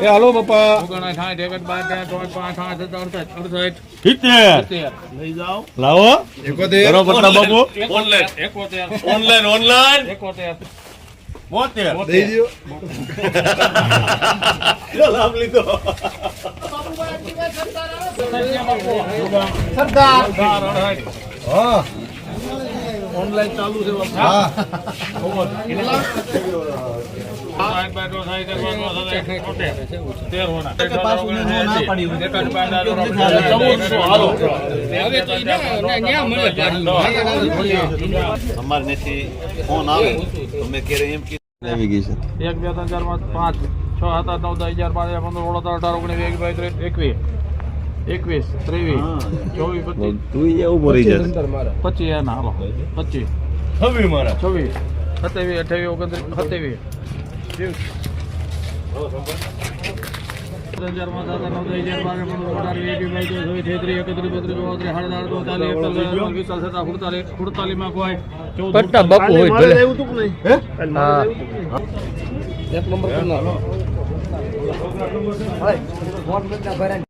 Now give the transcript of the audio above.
એ હાલો બાપા લાવો બાપુ online online બોતેર બોતેર. લાભ લીધો સરદાર અઢાઈ. ઓનલાઈન ચાલુ છે હા. અમારે ત્યાંથી ફોન આવે તો મેં ક્યારે એમ કીધું આવી ગઈ છે એક બે ત્રણ ચાર પાંચ પાંચ છ સાત આઠ નવ દસ અગિયાર બાર પંદર સોળ સત્તર અઢાર ઓગણીસ એક બે ત્રેવીસ એકવીસ એકવીસ ત્રેવીસ ચોવીસ પચીસ. તું ઊભો રહી જશે પચીસ એના હાલો. પચીસ. છવ્વીસ મારા. છવ્વીસ સત્યાવીસ અઠાવીસ ઓગણત્રીસ સત્યાવીસ. ચાર